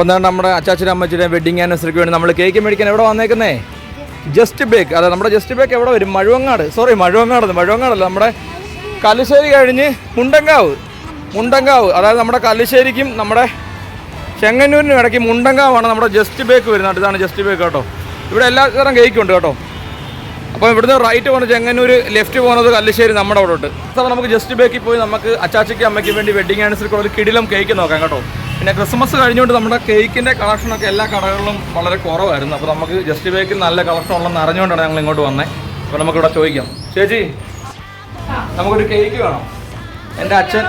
ഒന്നാണ് നമ്മുടെ അച്ചാച്ചനും അമ്മച്ചിയുടെ വെഡിങ് ആനിവേഴ്സറിക്ക് വേണ്ടി നമ്മൾ കേക്ക് മേടിക്കാൻ എവിടെ വന്നേക്കുന്നേ? ജസ്റ്റ് ബേക്ക് അതെ നമ്മുടെ ജസ്റ്റ് ബേക്ക് എവിടെ വരും? മഴുവങ്ങാട്. സോറി മഴുവങ്ങാട് മഴുവങ്ങാടല്ല. നമ്മുടെ കല്ലുശ്ശേരി കഴിഞ്ഞ് മുണ്ടങ്കാവ്. മുണ്ടങ്കാവ്. അതായത് നമ്മുടെ കല്ലുശ്ശേരിക്കും നമ്മുടെ ചെങ്ങന്നൂരിനും ഇടയ്ക്ക് മുണ്ടങ്കാവാണ് നമ്മുടെ ജസ്റ്റ് ബേക്ക് വരുന്നത്. ഇതാണ് ജസ്റ്റ് ബേക്ക് കേട്ടോ. ഇവിടെ എല്ലാ തരം കേക്ക് ഉണ്ട് കേട്ടോ. അപ്പോൾ ഇവിടുന്ന് റൈറ്റ് പോകുന്നത് ചെങ്ങന്നൂർ ലെഫ്റ്റ് പോകുന്നത് കല്ലുശ്ശേരി നമ്മുടെ അവിടെ ഉണ്ട്. അപ്പോൾ നമുക്ക് ജസ്റ്റ് ബേക്കിൽ പോയി നമുക്ക് അച്ചാച്ചയ്ക്ക് അമ്മയ്ക്ക് വേണ്ടി വെഡിങ് ആനിവേഴ്സറിക്കുള്ള ഒരു കിടിലം കേക്ക് നോക്കാം കേട്ടോ. പിന്നെ ക്രിസ്മസ് കഴിഞ്ഞുകൊണ്ട് നമ്മുടെ കേക്കിന്റെ കളക്ഷനൊക്കെ എല്ലാ കടകളിലും വളരെ കുറവായിരുന്നു. അപ്പോൾ നമുക്ക് ജസ്റ്റ് ബേക്കിൽ നല്ല കളക്ഷൻ ഉള്ളതെന്ന് അറിഞ്ഞുകൊണ്ടാണ് ഞങ്ങൾ ഇങ്ങോട്ട് വന്നത് അപ്പോൾ നമുക്കിവിടെ ചോദിക്കാം. ചേച്ചി നമുക്കൊരു കേക്ക് വേണം. എന്റെ അച്ഛൻ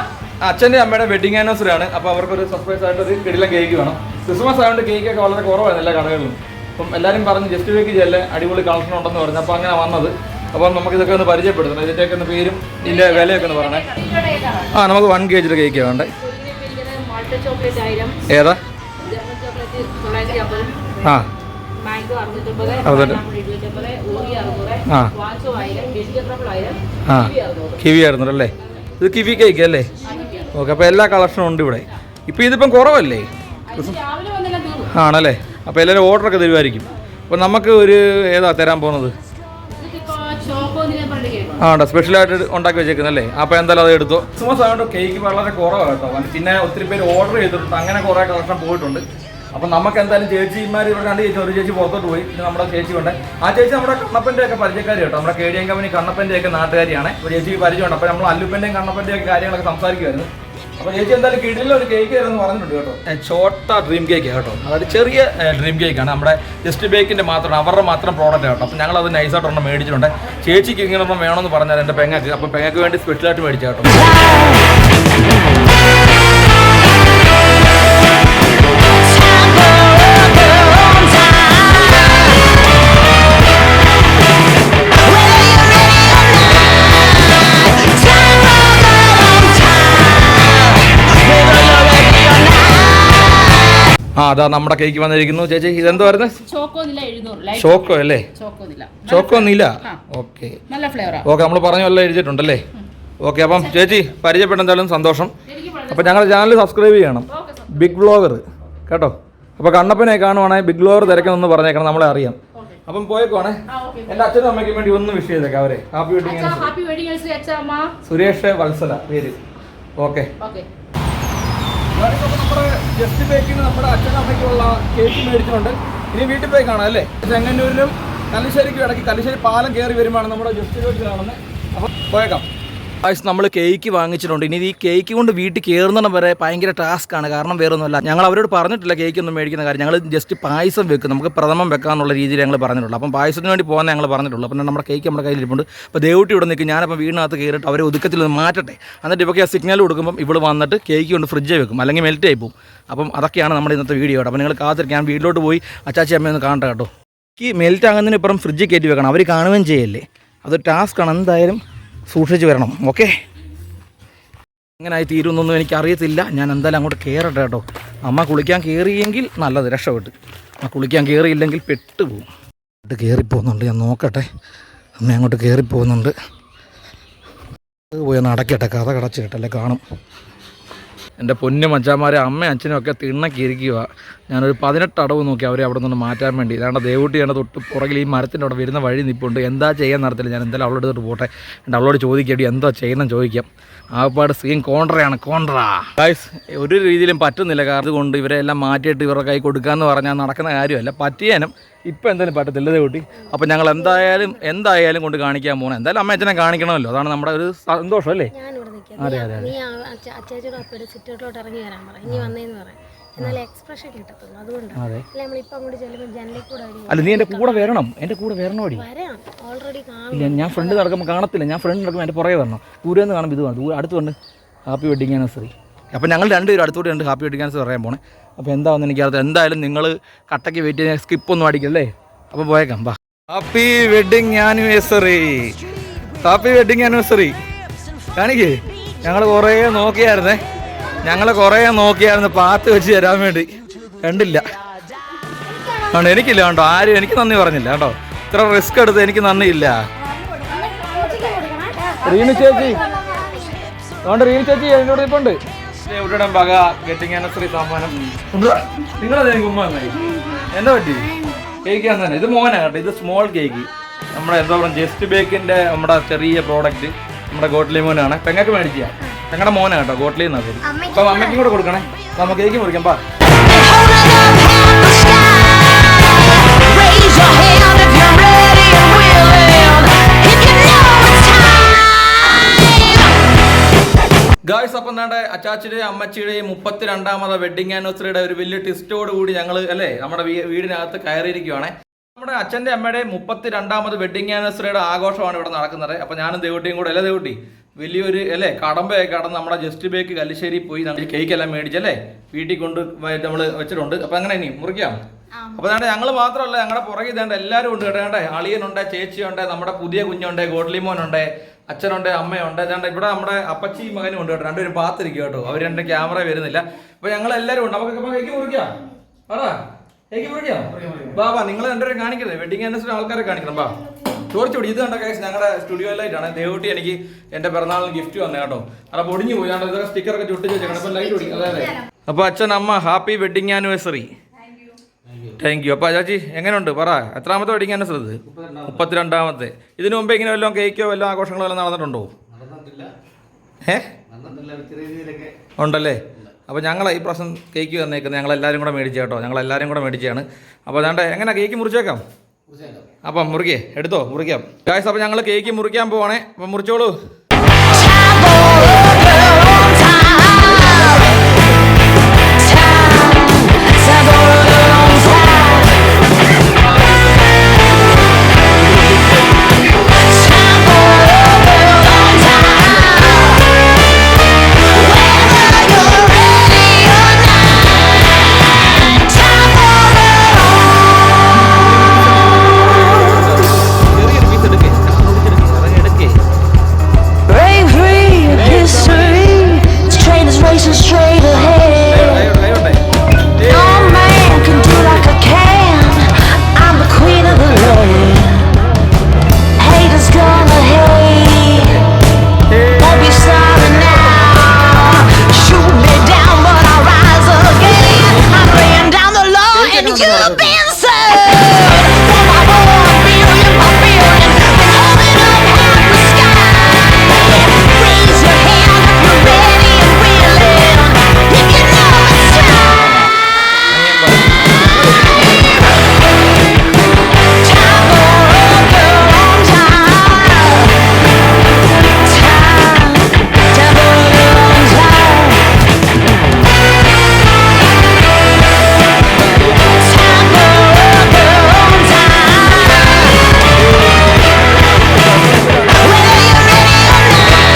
അച്ഛന്റെ അമ്മയുടെ വെഡിങ് ആനിവേഴ്സറി ആണ്. അപ്പോൾ അവർക്കൊരു സർപ്രൈസ് ആയിട്ട് ഒരു കിടിലം കേക്ക് വേണം. ക്രിസ്മസ് ആയതുകൊണ്ട് കേക്കൊക്കെ വളരെ കുറവായിരുന്നു എല്ലാ കടകളിലും. അപ്പം എല്ലാവരും പറഞ്ഞ് ജസ്റ്റ് ബേക്ക് ചെല്ലെ അടിപൊളി കളക്ഷൻ ഉണ്ടെന്ന് പറഞ്ഞു. അപ്പോൾ അങ്ങനെ വന്നത്. അപ്പോൾ നമുക്ക് ഇതൊക്കെ ഒന്ന് പരിചയപ്പെടുത്തണം. ഇതിന്റെയൊക്കെ ഒന്ന് പേരും ഇതിന്റെ വിലയൊക്കെ ഒന്ന് പറയണേ. ആ നമുക്ക് വൺ കെ ജിയുടെ കേക്ക് വേണ്ടേ? ഏതാ? ആ. ആ. ആ. കിവി ആയിരുന്നു അല്ലേ? ഇത് കിവി കേക്ക് അല്ലേ? ഓക്കെ അപ്പോൾ എല്ലാ കളക്ഷനും ഉണ്ട് ഇവിടെ. ഇപ്പോൾ ഇതിപ്പം കുറവല്ലേ? ആണല്ലേ? അപ്പോൾ എല്ലാവരും ഓർഡറൊക്കെ തരുമായിരിക്കും അപ്പോൾ നമുക്ക് ഒരു ഏതാ തരാൻ പോകുന്നത് ആണ്ട സ്പെഷ്യലായിട്ട് ഉണ്ടാക്കി വെച്ചേക്കുന്നല്ലേ അപ്പോൾ എന്തായാലും അത് എടുത്തു. ക്രിസ്മസ് ആയതുകൊണ്ട് കേക്ക് വളരെ കുറവാണ് കേട്ടോ. പിന്നെ ഒത്തിരി പേര് ഓർഡർ ചെയ്തിട്ടുണ്ട്. അങ്ങനെ കുറേ കളക്ഷൻ പോയിട്ടുണ്ട്. അപ്പം നമുക്ക് എന്തായാലും ചേച്ചിമാർ ഇവിടെ രണ്ട് ചേച്ചി ഒരു ചേച്ചി പുറത്തോട്ട് പോയി. പിന്നെ നമ്മുടെ ചേച്ചി ഉണ്ട് ആ ചേച്ചി നമ്മുടെ കണ്ണപ്പന്റെ ഒക്കെ പരിചയക്കാരി കേട്ടോ. നമ്മുടെ കെ ഡി എം കമ്പനി കണ്ണപ്പന്റെ ഒക്കെ നാട്ടുകാരിയാണ്. ഒരു ചേച്ചി പരിചയമുണ്ട്. അപ്പോൾ നമ്മൾ അല്ലുപ്പന്റെയും കണ്ണപ്പന്റെയും ഒക്കെ കാര്യങ്ങളൊക്കെ സംസാരിക്കുമായിരുന്നു അപ്പോൾ ചേച്ചി കേക്ക് പറഞ്ഞിട്ടുണ്ട് കേട്ടോ. ചോട്ട ഡ്രീം കേക്ക് കേട്ടോ. അതായത് ചെറിയ ഡ്രീം കേക്കാണ് നമ്മുടെ ജസ്റ്റ് ബേക്കിന്റെ മാത്രം അവരുടെ മാത്രം പ്രോഡക്റ്റ് കേട്ടോ. അപ്പോൾ ഞങ്ങൾ അത് നൈസായിട്ട് ഒരെണ്ണം മേടിച്ചിട്ടുണ്ട്. ചേച്ചിക്ക് ഇങ്ങനെ ഒരെണ്ണം വേണമെന്ന് പറഞ്ഞാൽ എന്റെ പെങ്ങക്ക് അപ്പോൾ പെങ്ങക്ക് വേണ്ടി സ്പെഷ്യലായിട്ട് മേടിച്ചു കേട്ടോ. ആ അതാ നമ്മുടെ കേക്ക് വന്നിരിക്കുന്നു. ചേച്ചി ഇതെന്തോ വരുന്നത് ചോക്കോ അല്ലേ? ചോക്കോ നില. ഓക്കെ. ഓക്കെ നമ്മൾ പറഞ്ഞ എല്ലാം എഴുതിയിട്ടുണ്ടല്ലേ ഓക്കെ അപ്പം ചേച്ചി പരിചയപ്പെട്ട എന്തായാലും സന്തോഷം. അപ്പം ഞങ്ങളുടെ ചാനൽ സബ്സ്ക്രൈബ് ചെയ്യണം. ബിഗ് വ്ളോഗർ കേട്ടോ? അപ്പോൾ കണ്ണപ്പനെ കാണുവാണെങ്കിൽ ബിഗ് വ്ളോഗർ തിരക്കണമെന്ന് പറഞ്ഞേക്കണം നമ്മളെ അറിയാം. അപ്പം പോയേക്കുവാണേ. എന്റെ അച്ഛനും അമ്മയ്ക്കും വേണ്ടി ഒന്ന് വിഷ് ചെയ്തേക്കാം അവരെ. ഹാപ്പി വെഡിങ് സുരേഷ് വത്സല പേര്. ഓക്കെ. കേക്ക് മേടിച്ചിട്ടുണ്ട്. ഇനി വീട്ടിൽ പോയി കാണാം അല്ലേ? ചെങ്ങന്നൂരിലും കല്ലിശ്ശേരിക്കും ഇടയ്ക്ക് കല്ലിശ്ശേരി പാലം കയറി വരുമ്പോഴാണ് നമ്മുടെ ജസ്റ്റ് ബേക്ക് കാണുന്നത് അപ്പം പോയേക്കാം. ഗായ്സ് നമ്മൾ കേക്ക് വാങ്ങിച്ചിട്ടുണ്ട്. ഇനി ഈ കേക്ക് കൊണ്ട് വീട്ടിൽ കയറുന്നിടം വരെ ഭയങ്കര ടാസ്ക് ആണ്. കാരണം വേറെ ഒന്നുമല്ല ഞങ്ങൾ അവരോട് പറഞ്ഞിട്ടില്ല കേക്ക് ഒന്നും മേടിക്കുന്ന കാര്യം. ഞങ്ങൾ ജസ്റ്റ് പായസം വെക്കും. നമുക്ക് പ്രഥമം വെക്കാമെന്നുള്ള രീതിയിൽ ഞങ്ങൾ പറഞ്ഞിട്ടുള്ളൂ. അപ്പം പായസത്തിന് വേണ്ടി പോകുന്ന ഞങ്ങൾ പറഞ്ഞിട്ടുള്ളൂ. അപ്പം നമ്മുടെ കേക്ക് നമ്മുടെ കയ്യിലിരിപ്പുണ്ട് അപ്പോൾ ദേവൂട്ടി ഇവിടെ നിൽക്കും. ഞാനപ്പം വീടിനകത്ത് കയറിയിട്ട് അവരെ ഒതുക്കത്തിൽ ഒന്ന് മാറ്റട്ടെ. എന്നിട്ട് ഇവയ്ക്ക് ആ സിഗ്നൽ കൊടുക്കുമ്പോൾ ഇവിടെ വന്നിട്ട് കേക്ക് കൊണ്ട് ഫ്രിഡ്ജിൽ വെക്കും. അല്ലെങ്കിൽ മെൽറ്റ് ആയി പോകും അപ്പം അതൊക്കെയാണ് നമ്മുടെ ഇന്നത്തെ വീഡിയോ അപ്പോൾ നിങ്ങൾ കാത്തിരിക്കും. ഞാൻ വീട്ടിലോട്ട് പോയി അച്ചാച്ചി അമ്മയൊന്ന് കാണട്ടെ കേട്ടോ. ഈ മെൽറ്റ് ആകുന്നതിന് ഇപ്പുറം ഫ്രിഡ്ജിൽ കയറ്റി വെക്കണം. അവർ കാണുകയും ചെയ്യല്ലേ? അത് ടാസ്ക്കാണ് എന്തായാലും സൂക്ഷിച്ച് വരണം ഓക്കെ എങ്ങനായി തീരുന്നൊന്നും എനിക്കറിയത്തില്ല. ഞാൻ എന്തായാലും അങ്ങോട്ട് കയറട്ടെ കേട്ടോ. അമ്മ കുളിക്കാൻ കയറിയെങ്കിൽ നല്ലത് രക്ഷപ്പെട്ട്. അമ്മ കുളിക്കാൻ കയറിയില്ലെങ്കിൽ പെട്ടുപോകും. അങ്ങോട്ട് കയറിപ്പോകുന്നുണ്ട് ഞാൻ നോക്കട്ടെ. അമ്മ അങ്ങോട്ട് കയറിപ്പോകുന്നുണ്ട് പോയി ഒന്ന് അടക്കട്ടെ കഥ കടച്ചിട്ടല്ലേ കാണും. എന്റെ പൊന്നു മച്ചാന്മാരെ അമ്മയും അച്ഛനും ഒക്കെ തിണ്ണക്കിരിക്കുക ഞാനൊരു പതിനെട്ട് അടവ് നോക്കി അവരെ അവിടെ നിന്ന് മാറ്റാൻ വേണ്ടി. ഇതാണ്ട് എന്റെ തൊട്ട് പുറകിൽ ഈ മരത്തിന്റെ അവിടെ വരുന്ന വഴി നിൽപ്പുണ്ട് എന്താ ചെയ്യാൻ നടത്തില്ല ഞാൻ എന്തായാലും അവളോട് പോട്ടെ. എന്റെ അവളോട് ചോദിക്കേണ്ടി എന്താ ചെയ്യണം ചോദിക്കാം. ആപ്പാട് സീൻ കോൺട്രയാണ് കോൺട്ര. ഗൈസ് ഒരു രീതിയിലും പറ്റുന്നില്ല. കാരണം അതുകൊണ്ട് ഇവരെ എല്ലാം മാറ്റിയിട്ട് ഇവരുടെ കൈ കൊടുക്കാമെന്ന് പറഞ്ഞാൽ നടക്കുന്ന കാര്യമല്ല. പറ്റിയാനും ഇപ്പം എന്തായാലും പറ്റത്തില്ല. കൂട്ടി. അപ്പോൾ ഞങ്ങൾ എന്തായാലും എന്തായാലും കൊണ്ട് കാണിക്കാൻ പോകണം എന്തായാലും അമ്മ അച്ഛനെ കാണിക്കണമല്ലോ. അതാണ് നമ്മുടെ ഒരു സന്തോഷം അല്ലേ? അതെ അതെ അതെ. അല്ല നീ എന്റെ കൂടെ വരണം. എന്റെ കൂടെ വരണോടി വരാം. ഓൾറെഡി കാണും. ഇല്ല ഞാൻ ഫ്രണ്ട് നടക്കുമ്പോൾ കാണത്തില്ല. ഞാൻ ഫ്രണ്ട് നടക്കുമ്പോൾ എന്റെ പുറകെ വരണം. ദൂരെ നിന്ന് കാണുമ്പോൾ ഇത് വേണം അടുത്ത് വന്ന് ഹാപ്പി വെഡിങ് ആനിവേഴ്സറി അപ്പോൾ ഞങ്ങൾ രണ്ടുപേരും അടുത്തോട്ട് രണ്ട് ഹാപ്പി വെഡിങ് ആനിവേഴ്സറി പറയാൻ പോണേ. അപ്പോൾ എന്താണെന്ന് എനിക്കറിയാം എന്തായാലും നിങ്ങൾ കട്ടയ്ക്ക് വെയിറ്റ് ചെയ്യാൻ സ്കിപ്പ് ഒന്നും അടിക്കല്ലേ? അപ്പോൾ പോയേക്കാം വാ. Happy wedding anniversary happy wedding anniversary കാണിക്കേ. ഞങ്ങൾ കുറേ നോക്കിയായിരുന്നേ. ഞങ്ങൾ കുറേ നോക്കിയായിരുന്നു പാത്ത് വെച്ച് തരാൻ വേണ്ടി. കണ്ടില്ല. ആണ് എനിക്കില്ല കേട്ടോ ആരും എനിക്ക് നന്ദി പറഞ്ഞില്ല കേട്ടോ. ഇത്ര റിസ്ക് എടുത്ത് എനിക്ക് നന്ദിയില്ല. റീനു ചേച്ചി. അതുകൊണ്ട് റീനു ചേച്ചി എന്നോട് ഇപ്പോണ്ട് എവിടെയുടെ വക ഗെറ്റിംഗ് ആനിവേഴ്സറി സമ്മാനം നിങ്ങളതേ ഉമ്മ നന്നായി എന്താ പറ്റി? കേക്ക് തന്നെ. ഇത് മോനാ കേട്ടോ. ഇത് സ്മോൾ കേക്ക് നമ്മുടെ എന്താ പറയുക ജസ്റ്റ് ബേക്കിന്റെ നമ്മുടെ ചെറിയ പ്രോഡക്റ്റ് നമ്മുടെ ഗോട്ട്ലി മോനാണ്. പെങ്ങൾക്ക് മേടിക്കുക പെങ്ങളുടെ മോനാ കേട്ടോ ഗോട്ട്ലി എന്നാ പേര് അപ്പൊ അമ്മയ്ക്കും കൂടെ കൊടുക്കണേ. നമുക്കേക്കും നമുക്ക് കേക്ക് മുറിക്കാം പാ. ഗായ്സ് അപ്പം എന്താണ്ട്? അച്ചാച്ചിയുടെയും അമ്മച്ചിയുടെയും മുപ്പത്തിരണ്ടാമത് വെഡിങ് ആനിവേഴ്സറിയുടെ ഒരു വലിയ ട്വിസ്റ്റോട് കൂടി ഞങ്ങൾ അല്ലേ നമ്മുടെ വീടിനകത്ത് കയറിയിരിക്കുവാണ്. നമ്മുടെ അച്ഛന്റെ അമ്മയുടെയും മുപ്പത്തിരണ്ടാമത് വെഡിങ് ആനിവേഴ്സറിയുടെ ആഘോഷമാണ് ഇവിടെ നടക്കുന്നത്. അപ്പം ഞാനും ദേവട്ടിയും കൂടെ അല്ലേ ദേവട്ടി? വലിയൊരു അല്ലേ? കടമ്പയൊക്കെ കടന്ന് നമ്മുടെ ജസ്റ്റ് ബേക്ക് കല്ലിശ്ശേരി പോയി നമ്മൾ കേക്ക് എല്ലാം മേടിച്ചല്ലേ? വീട്ടിൽ കൊണ്ട് നമ്മൾ വെച്ചിട്ടുണ്ട്. അപ്പൊ അങ്ങനെ ഇനി മുറിക്കാം. അപ്പൊ വേണ്ട ഞങ്ങൾ മാത്രമല്ല ഞങ്ങളുടെ പുറകെ ഇതേണ്ട എല്ലാവരും ഉണ്ട് കേട്ടേ. അളിയനുണ്ട് ചേച്ചിയുണ്ട് നമ്മുടെ പുതിയ കുഞ്ഞുണ്ട് ഗോഡ്ലിമോനുണ്ട് അച്ഛനുണ്ട് അമ്മയുണ്ട്. ഏതാണ്ട് ഇവിടെ നമ്മുടെ അപ്പച്ചി മകനും ഉണ്ട് കേട്ടോ. രണ്ടുപേരും പാത്തിരിക്കും കേട്ടോ. അവർ രണ്ട് ക്യാമറ വരുന്നില്ല. അപ്പൊ ഞങ്ങൾ എല്ലാവരും ഉണ്ട്. നമുക്ക് കേക്ക് മുറിക്കാം. ആടാ കേക്ക് മുറിക്കാം? ബാബാ നിങ്ങൾ രണ്ടുപേരും കാണിക്കരുത്. വെഡിങ് ആനിവേഴ്സറി ആൾക്കാരെ കാണിക്കണം. ബാ. പിടി ഇത് കണ്ട കേസ് ഞങ്ങളുടെ സ്റ്റുഡിയോ ലൈറ്റാണ് ദേവൂട്ടി എനിക്ക് എന്റെ പിറന്നാളിന് ഗിഫ്റ്റ് വന്നേ കേട്ടോ. അവിടെ പൊടിഞ്ഞു പോയി. കാരണം ഇതൊക്കെ സ്റ്റിക്കറൊക്കെ ചുട്ടിച്ച് വെച്ചേക്കണം അപ്പൊ ലൈറ്റ് പിടിക്കും. അതെ അതെ. അപ്പൊ അച്ഛൻ അമ്മ happy wedding anniversary thank you അപ്പൊ അജാച്ചി എങ്ങനെയുണ്ട്? പറ. എത്രാമത്തെ വെഡിങ് ആനിവേഴ്സറി ഇത്? മുപ്പത്തിരണ്ടാമത്തെ. ഇതിനു മുമ്പ് ഇങ്ങനെ വല്ലതും കേക്കോ വല്ലതും ആഘോഷങ്ങളോ വല്ലതും നടന്നിട്ടുണ്ടോ? ഏ? ഉണ്ടല്ലേ? അപ്പോൾ ഞങ്ങൾ ഈ പ്രാവശ്യം കേക്ക് തന്നേക്കുന്നത് ഞങ്ങളെല്ലാവരും കൂടെ മേടിച്ചു കേട്ടോ. ഞങ്ങൾ എല്ലാവരും കൂടെ മേടിച്ചാണ് അപ്പോൾ അതാണ്ട് എങ്ങനെ കേക്ക് മുറിച്ചേക്കാം? അപ്പം മുറിക്കേ എടുത്തോ മുറിക്കാം. ഗായ്സ് അപ്പം ഞങ്ങൾ കേക്ക് മുറിക്കാൻ പോവാണേ. അപ്പം മുറിച്ചോളൂ.